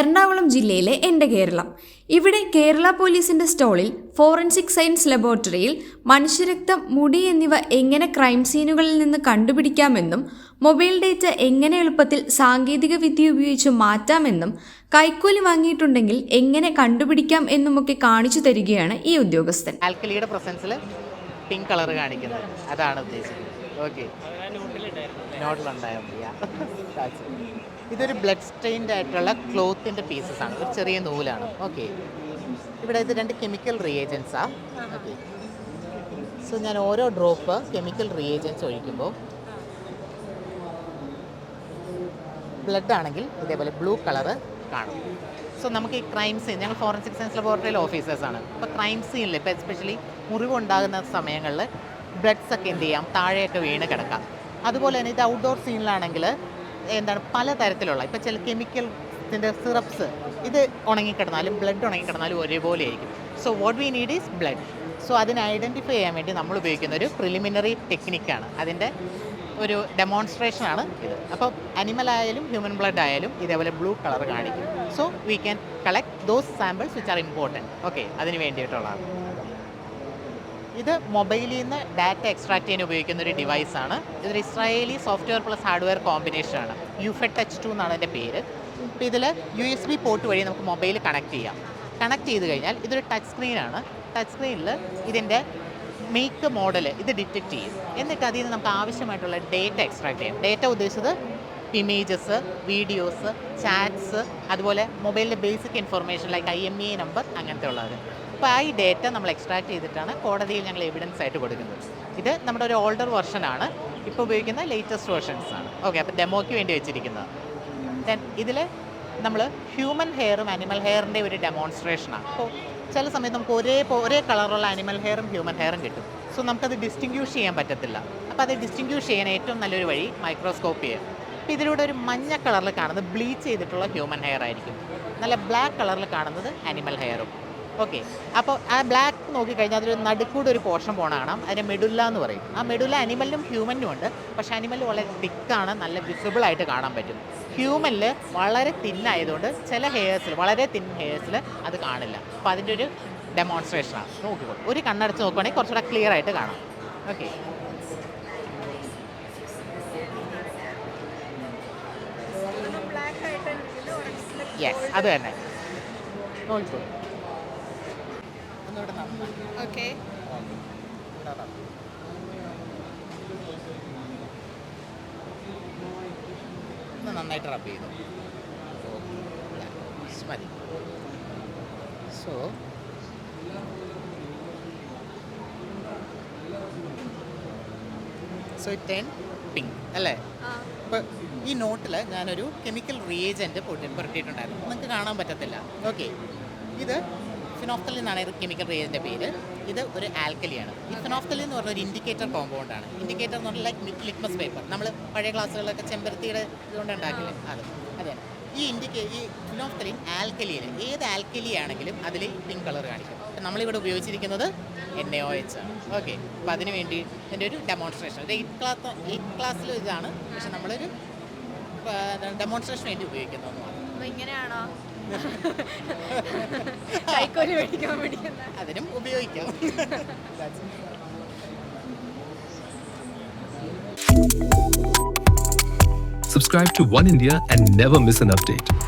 എറണാകുളം ജില്ലയിലെ എന്റെ കേരളം. ഇവിടെ കേരള പോലീസിന്റെ സ്റ്റോളിൽ ഫോറൻസിക് സയൻസ് ലബോറട്ടറിയിൽ മനുഷ്യരക്തം മുടി എന്നിവ എങ്ങനെ ക്രൈം സീനുകളിൽ നിന്ന് കണ്ടുപിടിക്കാമെന്നും മൊബൈൽ ഡേറ്റ എങ്ങനെ എളുപ്പത്തിൽ സാങ്കേതിക വിദ്യ ഉപയോഗിച്ച് മാറ്റാമെന്നും കൈക്കൂലി വാങ്ങിയിട്ടുണ്ടെങ്കിൽ എങ്ങനെ കണ്ടുപിടിക്കാം എന്നുമൊക്കെ കാണിച്ചു തരികയാണ് ഈ ഉദ്യോഗസ്ഥൻ. ആൽക്കലിയുടെ പ്രസൻസിൽ പിങ്ക് കളർ കാണിക്കുന്നത്. അതാണ് ഉദ്ദേശിക്കുന്നത് ഓക്കെ. നോട്ടിലുണ്ടായാൽ ഇതൊരു ബ്ലഡ് സ്റ്റെയിൻഡ് ആയിട്ടുള്ള ക്ലോത്തിന്റെ പീസസ് ആണ്. ഒരു ചെറിയ നൂലാണ്. ഓക്കെ ഇവിടെ ഇത് രണ്ട് കെമിക്കൽ റിയേജൻസാണ് ഓക്കെ സോ ഞാൻ ഓരോ ഡ്രോപ്പ് കെമിക്കൽ റിയേജൻസ് ഒഴിക്കുമ്പോൾ ബ്ലഡ് ആണെങ്കിൽ ഇതേപോലെ ബ്ലൂ കളറ് കാണും. സോ നമുക്ക് ഈ ക്രൈം സീൻ ഞങ്ങൾ ഫോറൻസിക് സയൻസ് ലബോറട്ടറിയിൽ ആണ്. അപ്പോൾ ക്രൈം സീനിൽ ഇപ്പോൾ എസ്പെഷ്യലി മുറിവുണ്ടാകുന്ന സമയങ്ങളിൽ ബ്ലഡ്സ് ഒക്കെ എന്ത് ചെയ്യാം? താഴെയൊക്കെ വീണ് കിടക്കാം. അതുപോലെ തന്നെ ഇത് ഔട്ട്ഡോർ സീനിലാണെങ്കിൽ എന്താണ് പലതരത്തിലുള്ള ഇപ്പോൾ ചില കെമിക്കൽസിന്റെ സിറപ്സ് ഇത് ഉണങ്ങിക്കിടന്നാലും ബ്ലഡ് ഉണങ്ങിക്കിടന്നാലും ഒരേപോലെ ആയിരിക്കും so what we need is blood so അതിനെ ഐഡന്റിഫൈ ചെയ്യാൻ വേണ്ടി നമ്മൾ ഉപയോഗിക്കുന്ന ഒരു പ്രിലിമിനറി ടെക്നിക്കാണ് അതിന്റെ ഒരു ഡെമോൺസ്ട്രേഷനാണ് ഇത്. അപ്പോൾ അനിമൽ ആയാലും ഹ്യൂമൻ ബ്ലഡ് ആയാലും ഇതേപോലെ ബ്ലൂ കളർ കാണിക്കും. So we can collect those samples which are important okay അതിന് വേണ്ടിയിട്ടുള്ളതാണ്. ഇത് മൊബൈലിൽ നിന്ന് ഡാറ്റ എക്സ്ട്രാക്ട് ചെയ്യാൻ ഉപയോഗിക്കുന്ന ഒരു ഡിവൈസാണ് ഇതൊരു Israeli software plus hardware combination കോമ്പിനേഷനാണ് യുഫെ ടച്ച് ടു എന്നാണ് അതിന്റെ പേര്. അപ്പോൾ ഇതിൽ യു എസ് ബി പോർട്ട് വഴി നമുക്ക് മൊബൈൽ കണക്ട് ചെയ്യാം. കണക്ട് ചെയ്ത് കഴിഞ്ഞാൽ ഇതൊരു ടച്ച് സ്ക്രീനാണ് ടച്ച് സ്ക്രീനിൽ ഇതിന്റെ മേക്ക് മോഡൽ ഇത് ഡിറ്റക്റ്റ് ചെയ്യും. എന്നിട്ട് അതിൽ നിന്ന് നമുക്ക് ആവശ്യമായിട്ടുള്ള ഡേറ്റ എക്സ്ട്രാക്ട് ചെയ്യാം. ഡേറ്റ ഉദ്ദേശിച്ചത് ഇമേജസ് വീഡിയോസ് ചാറ്റ്സ് അതുപോലെ മൊബൈലിലെ basic information like I M E number അങ്ങനത്തെ ഉള്ളത് അപ്പോൾ ആ ഈ ഡേറ്റ നമ്മൾ എക്സ്ട്രാക്ട് ചെയ്തിട്ടാണ് കോടതിയിൽ ഞങ്ങൾ എവിഡൻസ് ആയിട്ട് കൊടുക്കുന്നത്. ഇത് നമ്മുടെ ഒരു ഓൾഡർ വെർഷനാണ് ഇപ്പോൾ ഉപയോഗിക്കുന്ന ലേറ്റസ്റ്റ് വെർഷൻസ് ആണ്. ഓക്കെ അപ്പോൾ ഡെമോയ്ക്ക് വേണ്ടി വെച്ചിരിക്കുന്നത്. ദെൻ ഇതിൽ നമ്മൾ ഹ്യൂമൻ ഹെയറും അനിമൽ ഹെയറിന്റെ ഒരു ഡെമോൺസ്ട്രേഷനാണ് അപ്പോൾ ചില സമയത്ത് നമുക്ക് ഒരേ ഒരേ കളറുള്ള അനിമൽ ഹെയറും ഹ്യൂമൻ ഹെയറും കിട്ടും. സോ നമുക്കത് ഡിസ്റ്റിങ്ക്യൂഷ് ചെയ്യാൻ പറ്റത്തില്ല. അപ്പോൾ അത് ഡിസ്റ്റിങ്ക്യൂഷ് ചെയ്യാൻ ഏറ്റവും നല്ലൊരു വഴി മൈക്രോസ്കോപ്പ് ചെയ്യുക അപ്പോൾ ഇതിലൂടെ ഒരു മഞ്ഞ കളറിൽ കാണുന്നത് ബ്ലീച്ച് ചെയ്തിട്ടുള്ള ഹ്യൂമൻ ഹെയർ ആയിരിക്കും. നല്ല ബ്ലാക്ക് കളറിൽ കാണുന്നത് അനിമൽ ഹെയറും ഓക്കെ. അപ്പോൾ ആ ബ്ലാക്ക് നോക്കിക്കഴിഞ്ഞാൽ അതൊരു നടുക്കൂടെ ഒരു പോർഷൻ പോണ കാണാം അതിന് മെഡുല്ല എന്ന് പറയും. ആ മെഡുല്ല അനിമലിനും ഹ്യൂമനും ഉണ്ട്. പക്ഷേ അനിമൽ വളരെ തിക്കാണ് നല്ല വിസിബിൾ ആയിട്ട് കാണാൻ പറ്റും. ഹ്യൂമനിൽ വളരെ തിന്നായതുകൊണ്ട് ചില ഹെയർസിൽ വളരെ തിൻ ഹെയർസിൽ അത് കാണില്ല. അപ്പോൾ അതിന്റെ ഒരു ഡെമോൺസ്ട്രേഷനാണ് നോക്കിക്കോ. ഒരു കണ്ണടച്ച് നോക്കുവാണെങ്കിൽ കുറച്ചുകൂടെ ക്ലിയർ ആയിട്ട് കാണാം. ഓക്കെ. യെസ് അത് തന്നെ. നോക്കിക്കോ. ഓക്കെ. നന്നായിട്ട് റബ് ചെയ്തു. മതി. സോ സോ ടെൻ പിങ്ക് അല്ലേ? അപ്പോൾ ഈ നോട്ടിൽ ഞാനൊരു കെമിക്കൽ റിയേജന്റ് പുരട്ടിയിട്ടുണ്ടായിരുന്നു. നിങ്ങൾക്ക് കാണാൻ പറ്റത്തില്ല. ഓക്കെ ഇത് ഫിനോഫ്തലിൻ എന്നാണ് ഇത് കെമിക്കൽ റിയേജന്റെ പേര്. ഇത് ഒരു ആൽക്കലിയാണ്. ഈ എന്ന് പറഞ്ഞ ഒരു ഇൻഡിക്കേറ്റർ കോമ്പൗണ്ടാണ് ഇൻഡിക്കേറ്റർ എന്ന് പറഞ്ഞാൽ ലൈക്ക് ലിറ്റ്മസ് പേപ്പർ നമ്മൾ പഴയ ക്ലാസ്സുകളിലൊക്കെ ചെമ്പരത്തിയുടെ ഇതുകൊണ്ട് ഉണ്ടാക്കില്ലേ? അത്. അതെ. ഈ ഇൻഡിക്കേ ഈ ഫിനോഫ്തലിൻ ആൽക്കലിയിൽ ഏത് ആൽക്കലി ആണെങ്കിലും അതിൽ പിങ്ക് കളർ കാണിക്കും നമ്മളിവിടെ ഉപയോഗിച്ചിരിക്കുന്നത് എൻ എ ഒ എച്ച് ആണ്. ഓക്കെ അപ്പോൾ അതിന് വേണ്ടി എന്റെ ഒരു ഡെമോൺസ്ട്രേഷൻ ഒരു എയ്റ്റ് ക്ലാസ് എയ്റ്റ് ക്ലാസ്സിൽ ഇതാണ്. പക്ഷെ നമ്മളൊരു ഡെമോൺസ്ട്രേഷൻ വേണ്ടി ഉപയോഗിക്കുന്നത് ഇങ്ങനെയാണോ? കൈക്കോലി മേടിക്കാൻ അതിനും ഉപയോഗിക്കാം. Subscribe to One India and never miss an update.